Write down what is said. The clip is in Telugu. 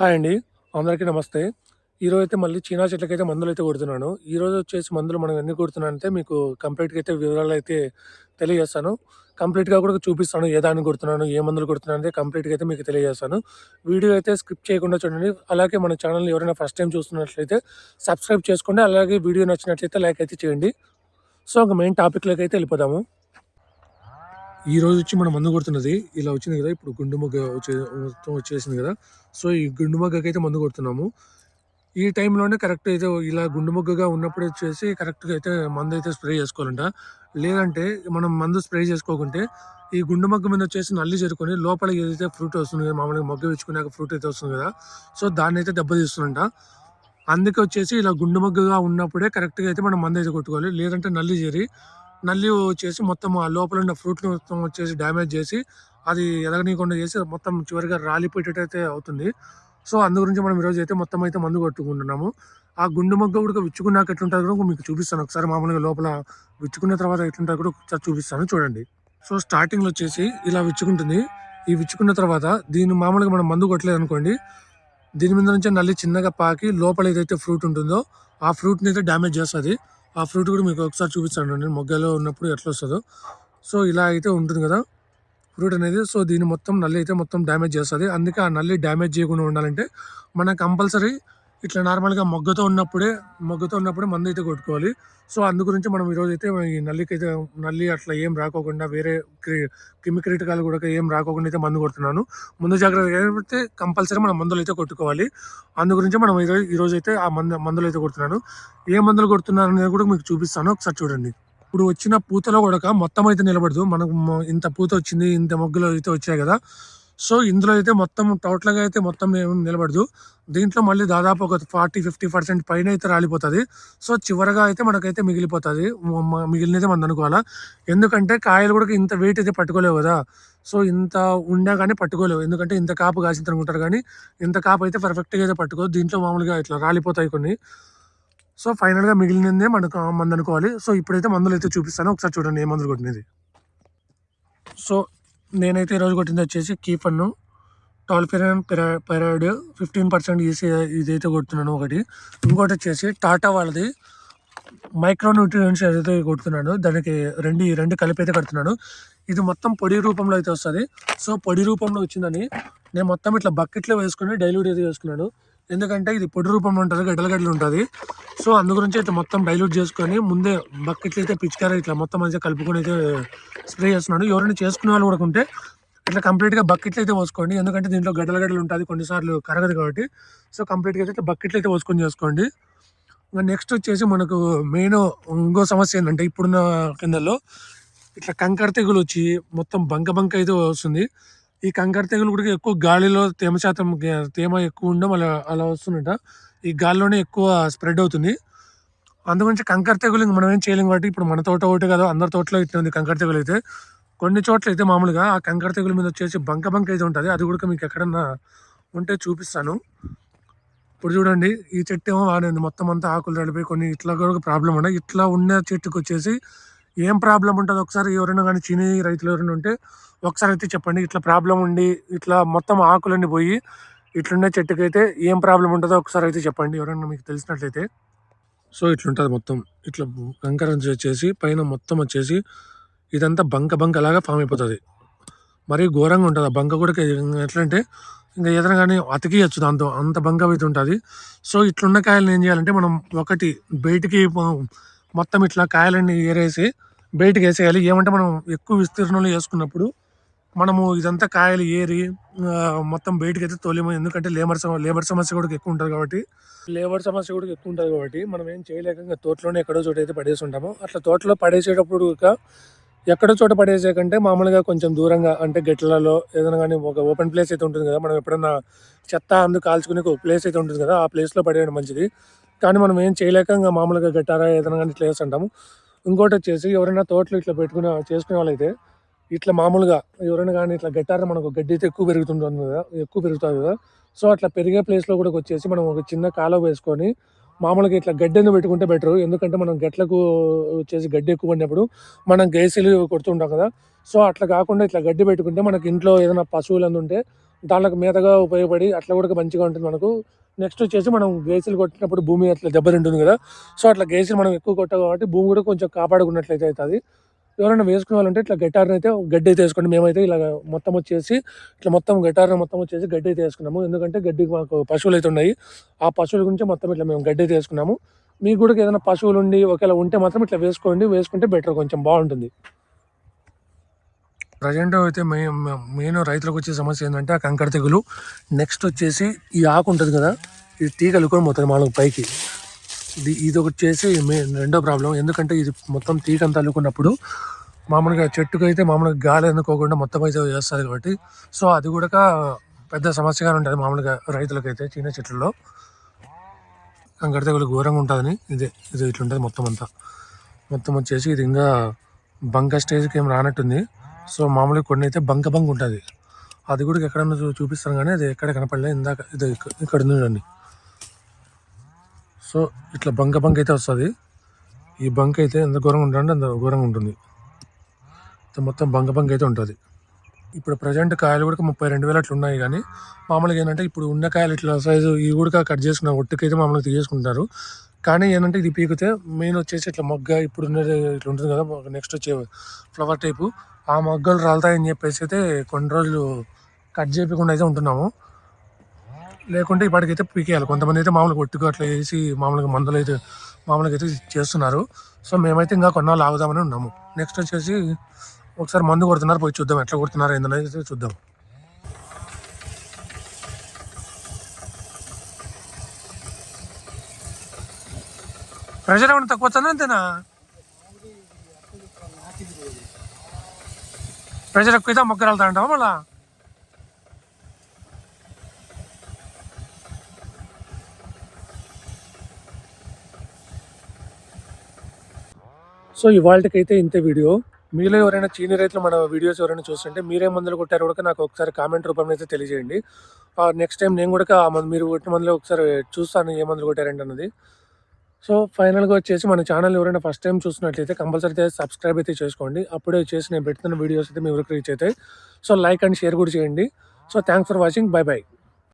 హాయ్ అండి. అందరికీ నమస్తే. ఈరోజు అయితే మళ్ళీ చీనా చెట్లకైతే మందులు అయితే కొడుతున్నాను. ఈరోజు వచ్చేసి మందులు మనం ఎందుకు కొడుతున్నానంటే మీకు కంప్లీట్‌గా అయితే వివరాలు అయితే తెలియజేస్తాను. కంప్లీట్‌గా కూడా చూపిస్తాను. ఏ దాన్ని కొడుతున్నాను, ఏ మందులు కొడుతున్నాను అంటే కంప్లీట్‌గా అయితే మీకు తెలియజేస్తాను. వీడియో అయితే స్కిప్ చేయకుండా చూడండి. అలాగే మన ఛానల్‌ని ఎవరైనా ఫస్ట్ టైం చూస్తున్నట్లయితే సబ్స్క్రైబ్ చేసుకోండి. అలాగే వీడియో నచ్చినట్లయితే లైక్ అయితే చేయండి. సో, ఒక మెయిన్ టాపిక్‌లోకి అయితే వెళ్ళిపోదాము. ఈ రోజు వచ్చి మనం మందు కొడుతున్నది ఇలా వచ్చింది కదా! ఇప్పుడు గుండు మొగ్గ వచ్చే మొత్తం వచ్చేసింది కదా! సో, ఈ గుండు మొగ్గకైతే మందు కొడుతున్నాము. ఈ టైంలోనే కరెక్ట్ అయితే ఇలా గుండు మొగ్గగా ఉన్నప్పుడు వచ్చేసి కరెక్ట్‌గా అయితే మందు అయితే స్ప్రే చేసుకోవాలంట. లేదంటే మనం మందు స్ప్రే చేసుకోకుంటే ఈ గుండు మొగ్గ మీద వచ్చేసి నల్లి చేరుకొని లోపల ఏదైతే ఫ్రూట్ వస్తుంది కదా! మామూలుగా మొగ్గ విచ్చుకున్నాక ఫ్రూట్ అయితే వస్తుంది కదా! సో, దాన్నైతే దెబ్బతీస్తుందంట. అందుకే వచ్చేసి ఇలా గుండు మొగ్గగా ఉన్నప్పుడే కరెక్ట్‌గా అయితే మనం మందైతే కొట్టుకోవాలి. లేదంటే నల్లి చేరి నల్లి వచ్చేసి మొత్తం ఆ లోపల ఉన్న ఫ్రూట్‌ని మొత్తం వచ్చేసి డ్యామేజ్ చేసి అది ఎదగనీయకుండా చేసి మొత్తం చివరిగా రాలిపోయేటట్టయితే అవుతుంది. సో, అందు గురించి మనం ఈరోజు అయితే మొత్తం అయితే మందు కొట్టుకుంటున్నాము. ఆ గుండు మొగ్గ కూడా విచ్చుకున్నాక ఎట్లుంటుంది కూడా మీకు చూపిస్తాను. ఒకసారి మామూలుగా లోపల విచ్చుకున్న తర్వాత ఎట్లుంటుంది కూడా ఒకసారి చూపిస్తాను చూడండి. సో, స్టార్టింగ్‌లో వచ్చేసి ఇలా విచ్చుకుంటుంది. ఈ విచ్చుకున్న తర్వాత దీన్ని మామూలుగా మనం మందు కొట్టలేదనుకోండి దీని మీద నుంచి నల్లి చిన్నగా పాకి లోపల ఏదైతే ఫ్రూట్ ఉంటుందో ఆ ఫ్రూట్‌ని అయితే డ్యామేజ్ చేస్తుంది ఆ ఫ్రూట్ కూడా మీకు ఒకసారి చూపిస్తాను నేను మొగ్గలో ఉన్నప్పుడు ఎట్లా వస్తుందో సో, ఇలా అయితే ఉంటుంది కదా! ఫ్రూట్ అనేది. సో, దీన్ని మొత్తం నల్లి అయితే మొత్తం డ్యామేజ్ చేస్తుంది అందుకే ఆ నల్లి డ్యామేజ్ చేయకుండా ఉండాలంటే మనం కంపల్సరీ ఇట్లా నార్మల్‌గా మొగ్గతో ఉన్నప్పుడే మొగ్గతో ఉన్నప్పుడే మందు అయితే కొట్టుకోవాలి. సో, అందు గురించి మనం ఈరోజైతే ఈ నల్లికైతే నల్లి అట్లా ఏం రాకోకుండా వేరే క్రిమి కీటకాలు కూడా ఏం రాకోకుండా అయితే మందు కొడుతున్నాను. ముందు జాగ్రత్తగా అయితే కంపల్సరీ మనం మందులు అయితే కొట్టుకోవాలి. అందు గురించి మనం ఈరోజు ఈరోజైతే ఆ మందు అయితే కొడుతున్నాను. ఏ మందులు కొడుతున్నాను అనేది కూడా మీకు చూపిస్తాను. ఒకసారి చూడండి. ఇప్పుడు వచ్చిన పూతలో కూడా మొత్తం అయితే నిలబడదు. మనకు ఇంత పూత వచ్చింది. ఇంత మొగ్గలు అయితే వచ్చాయి కదా! సో, ఇందులో అయితే మొత్తం టోటల్‌గా అయితే మొత్తం నిలబడదు. దీంట్లో మళ్ళీ దాదాపు ఒక 40, 50% పైన అయితే రాలిపోతుంది సో, చివరగా అయితే మనకైతే మిగిలిపోతుంది మిగిలినదే మనం అనుకోవాలా ఎందుకంటే కాయలు కూడా ఇంత వెయిట్ అయితే పట్టుకోలేవు కదా! సో, ఇంత ఉన్నా కానీ పట్టుకోలేవు. ఎందుకంటే ఇంత కాపు కాసిందనుకుంటారు కానీ ఇంత కాపు అయితే పర్ఫెక్ట్‌గా అయితే పట్టుకోదు. దీంట్లో మామూలుగా ఇట్లా రాలిపోతాయి కొన్ని. సో, ఫైనల్‌గా మిగిలినదే మనకు మందనుకోవాలి. సో, ఇప్పుడైతే మందులైతే చూపిస్తాను. ఒకసారి చూడండి ఏ మందులు కొట్టినది. సో, నేనైతే ఈరోజు కొట్టింది వచ్చేసి కీఫన్ను, టాల్ఫెరాన్ పెరా పెరాయిడ్ 15% ఈసీ ఇదైతే కొడుతున్నాను ఒకటి. ఇంకోటి వచ్చేసి టాటా వాళ్ళది మైక్రో న్యూట్రియన్స్ ఏదైతే కొడుతున్నాను దానికి రెండు ఈ రెండు కలిపి అయితే కడుతున్నాను. ఇది మొత్తం పొడి రూపంలో అయితే వస్తుంది సో, పొడి రూపంలో వచ్చిందని నేను మొత్తం ఇట్లా బకెట్‌లో వేసుకుని డైల్యూట్ అయితే చేసుకున్నాను. ఎందుకంటే ఇది పొడి రూపంలో ఉంటుంది గడ్డలు గడ్డలు ఉంటుంది సో, అందు గురించి అయితే మొత్తం డైల్యూట్ చేసుకొని ముందే బకెట్లు అయితే పిచికారి ఇట్లా మొత్తం మంచిగా కలుపుకొని అయితే స్ప్రే చేస్తున్నాడు ఎవరైనా చేసుకునే వాళ్ళు కూడా ఉంటే ఇట్లా కంప్లీట్‌గా బకెట్లు అయితే పోసుకోండి. ఎందుకంటే దీంట్లో గడ్డల గడ్డలు ఉంటుంది కొన్నిసార్లు కరగదు కాబట్టి. సో, కంప్లీట్‌గా అయితే బకెట్లు అయితే పోసుకొని చేసుకోండి. నెక్స్ట్ వచ్చేసి మనకు మెయిన్ ఇంకో సమస్య ఏంటంటే ఇప్పుడున్న కిందలో ఇట్లా కంకర తెగులు వచ్చి మొత్తం బంక బంక అయితే వస్తుంది. ఈ కంకర తెగులు కూడా ఎక్కువ గాలిలో తేమ శాతం తేమ ఎక్కువ ఉండడం అలా అలా వస్తుందట ఈ గాలిలోనే ఎక్కువ స్ప్రెడ్ అవుతుంది. అందుగురించి కంకర తెగులు ఇంక మనం ఏం చేయలేం కాబట్టి ఇప్పుడు మన తోట ఒకటే కదా అందరి తోటలో ఇట్లా ఉంది కంకర తెగులు అయితే. కొన్ని చోట్ల అయితే మామూలుగా ఆ కంకర తెగులు మీద వచ్చేసి బంక బంక అయితే ఉంటుంది అది కూడా మీకు ఎక్కడన్నా ఉంటే చూపిస్తాను. ఇప్పుడు చూడండి ఈ చెట్టు ఏమో వాడింది మొత్తం అంతా ఆకులు రాలిపోయి కొన్ని ఇట్లా కూడా ప్రాబ్లం ఉన్నాయి. ఇట్లా ఉన్న చెట్టుకొచ్చేసి ఏం ప్రాబ్లం ఉంటుంది ఒకసారి ఎవరైనా కానీ చీనీ రైతులు ఎవరైనా ఉంటే ఒకసారి అయితే చెప్పండి. ఇట్లా ప్రాబ్లం ఉండి ఇట్లా మొత్తం ఆకులన్నీ పోయి ఇట్లున్న చెట్టుకైతే ఏం ప్రాబ్లం ఉంటుందో ఒకసారి అయితే చెప్పండి. ఎవరైనా మీకు తెలిసినట్లయితే. సో, ఇట్లుంటుంది మొత్తం. ఇట్లా కంకరం వచ్చేసి పైన మొత్తం వచ్చేసి ఇదంతా బంక బంకలాగా ఫామ్ అయిపోతుంది మరీ ఘోరంగా ఉంటుంది ఆ బంక కూడా ఎట్లంటే ఇంకా ఏదైనా కానీ అతికియొచ్చు దాంతో. అంత బంక అయితే ఉంటుంది సో, ఇట్లున్న కాయల్ని ఏం చేయాలంటే మనం ఒకటి బయటికి మొత్తం ఇట్లా కాయలన్నీ ఏరేసి బయటికేసేయాలి. ఏమంటే మనం ఎక్కువ విస్తీర్ణంలో వేసుకున్నప్పుడు మనము ఇదంతా కాయలు ఏరి మొత్తం బయటకు అయితే తోలేము. ఎందుకంటే లేబర్ లేబర్ సమస్య కూడా ఎక్కువ ఉంటుంది కాబట్టి లేబర్ సమస్య కూడా ఎక్కువ ఉంటుంది కాబట్టి మనం ఏం చేయలేక తోటలోనే ఎక్కడో చోట అయితే పడేసి ఉంటాము. అట్లా తోటలో పడేసేటప్పుడు ఇక ఎక్కడో చోట పడేసే కంటే మామూలుగా కొంచెం దూరంగా అంటే గట్లలో ఏదైనా కానీ ఒక ఓపెన్ ప్లేస్ అయితే ఉంటుంది కదా! మనం ఎప్పుడన్నా చెత్త అందు కాల్చుకునే ఒక ప్లేస్ అయితే ఉంటుంది కదా! ఆ ప్లేస్‌లో పడేయడం మంచిది. కానీ మనం ఏం చేయలేక మామూలుగా గట్టారా ఏదైనా కానీ ఇట్లా వేస్తుంటాము ఇంకోటి వచ్చేసి ఎవరైనా తోటలు ఇట్లా పెట్టుకునే చేసుకునే వాళ్ళైతే ఇట్లా మామూలుగా ఎవరైనా కానీ ఇట్లా గట్టారా మనకు గడ్డి అయితే ఎక్కువ పెరుగుతుంటుంది కదా! ఎక్కువ పెరుగుతుంది కదా! సో, అట్లా పెరిగే ప్లేస్‌లో కూడా వచ్చేసి మనం ఒక చిన్న కాలువ వేసుకొని మామూలుగా ఇట్లా గడ్డెందుకు పెట్టుకుంటే బెటరు. ఎందుకంటే మనం గట్లకు వచ్చేసి గడ్డి ఎక్కువ పడినప్పుడు మనం గేసీలు కొడుతుంటాం కదా! సో, అట్లా కాకుండా ఇట్లా గడ్డి పెట్టుకుంటే మనకి ఇంట్లో ఏదైనా పశువులు అందుంటే దానికి మీదగా ఉపయోగపడి అట్లా కూడా మంచిగా ఉంటుంది మనకు నెక్స్ట్ వచ్చేసి మనం గేసులు కొట్టినప్పుడు భూమి అట్లా దెబ్బతింటుంది కదా. సో అట్లా గేసులు మనం ఎక్కువ కొట్టాం కాబట్టి భూమి కూడా కొంచెం కాపాడుకున్నట్లయితే అవుతుంది. ఎవరైనా వేసుకునే వాళ్ళంటే ఇట్లా గట్టారని అయితే గడ్డి అయితే వేసుకోండి. మేమైతే ఇలా మొత్తం వచ్చేసి ఇట్లా మొత్తం గట్టారని మొత్తం వచ్చేసి గడ్డి అయితే వేసుకున్నాము. ఎందుకంటే గడ్డి మాకు పశువులు అయితే ఉన్నాయి. ఆ పశువుల గురించి మొత్తం ఇట్లా మేము గడ్డి అయితే వేసుకున్నాము. మీకు కూడా ఏదైనా పశువులు ఉండి ఒకవేళ ఉంటే మాత్రం ఇట్లా వేసుకోండి. వేసుకుంటే బెటర్ కొంచెం బాగుంటుంది. ప్రజెంట్ అయితే మెయిన్ మెయిన్ రైతులకు వచ్చే సమస్య ఏంటంటే ఆ కంకర తెగులు. నెక్స్ట్ వచ్చేసి ఈ ఆకు ఉంటుంది కదా ఇది తీగలు కూడా మొత్తం మనకు పైకి. ఇది ఇది ఒకటి చేసి రెండో ప్రాబ్లం ఎందుకంటే ఇది మొత్తం తీగ తల్లుకున్నప్పుడు అల్లుకున్నప్పుడు మామూలుగా చెట్టుకు అయితే మామూలుగా గాలి అందుకోకుండా మొత్తం అయితే వేస్తుంది కాబట్టి. సో అది కూడా పెద్ద సమస్యగానే ఉంటుంది మామూలుగా రైతులకైతే చిన్న చెట్లలో. కంకర తెగులు ఘోరంగా ఉంటుందని ఇదే ఇది ఇట్లుంటుంది మొత్తం అంతా. మొత్తం వచ్చేసి ఇది ఇంకా బంక స్టేజ్కి ఏం రానట్టుంది. సో మామూలుగా కొన్ని అయితే బంక బంక్ ఉంటుంది. అది కూడా ఎక్కడన్నా చూపిస్తాను కానీ అది ఎక్కడ కనపడలేదు ఇందాక ఇది ఇక్కడ ఉండండి చూడండి. సో ఇట్లా బంక బంక్ అయితే వస్తుంది. ఈ బంక్ అయితే ఎంత ఘోరంగా ఉంటుంది అంత ఘోరంగా ఉంటుంది. మొత్తం బంక బంక్ అయితే ఉంటుంది. ఇప్పుడు ప్రజెంట్ కాయలు కూడా ముప్పై రెండు వేలు అట్లా ఉన్నాయి కానీ మామూలుగా ఏంటంటే ఇప్పుడు ఉన్న కాయలు ఇట్లా సైజు ఇవి కూడా కట్ చేసుకున్న ఒట్టుకైతే మామూలుగా తీసేసుకుంటారు. కానీ ఏంటంటే ఇది పీకితే మెయిన్ వచ్చేసి ఇట్లా మొగ్గ ఇప్పుడు ఉన్నది ఇట్లా ఉంటుంది కదా నెక్స్ట్ వచ్చే ఫ్లవర్ టైపు. ఆ మొగ్గలు రాలుతాయని చెప్పేసి అయితే కొన్ని రోజులు కట్ చేయకుండా అయితే ఉంటున్నాము. లేకుంటే ఇప్పటికైతే పీకేయాలి. కొంతమంది అయితే మామూలుగా ఒట్టుకు అట్లా వేసి మామూలుగా మందులు అయితే మామూలుగా అయితే చేస్తున్నారు. సో మేమైతే ఇంకా కొన్నాళ్ళు ఆగుదామని ఉన్నాము. నెక్స్ట్ వచ్చేసి ఒకసారి మందు కొడుతున్నారు. పోయి చూద్దాం ఎట్లా కొడుతున్నారు ఏందనేది చూద్దాం. ప్రెషర్ ఏమైనా తక్కువ వచ్చిందా అంతేనా? ప్రెషర్ ఎక్కువ మొగ్గ వెళ్తా అంటావా మళ్ళా? సో ఇవాళకైతే ఇంత వీడియో. మీలో ఎవరైనా చీని రైతులు మన వీడియోస్ ఎవరైనా చూస్తుంటే మీరే మందులు కొట్టారో కూడా నాకు ఒకసారి కామెంట్ రూపంలో అయితే తెలియజేయండి. నెక్స్ట్ టైం నేను కూడా మీరు కొట్టిన మందులో ఒకసారి చూస్తాను ఏ మందులు కొట్టారండి అన్నది సో ఫైనల్గా వచ్చేసి మన ఛానల్ ఎవరైనా ఫస్ట్ టైం చూసినట్లయితే కంపల్సరీ అయితే సబ్స్క్రైబ్ అయితే చేసుకోండి. అప్పుడే వచ్చేసి నేను పెడుతున్న వీడియోస్ అయితే మీ వరకు రీచ్ అవుతాయి. సో లైక్ అండ్ షేర్ కూడా చేయండి. So thanks for watching. Bye bye.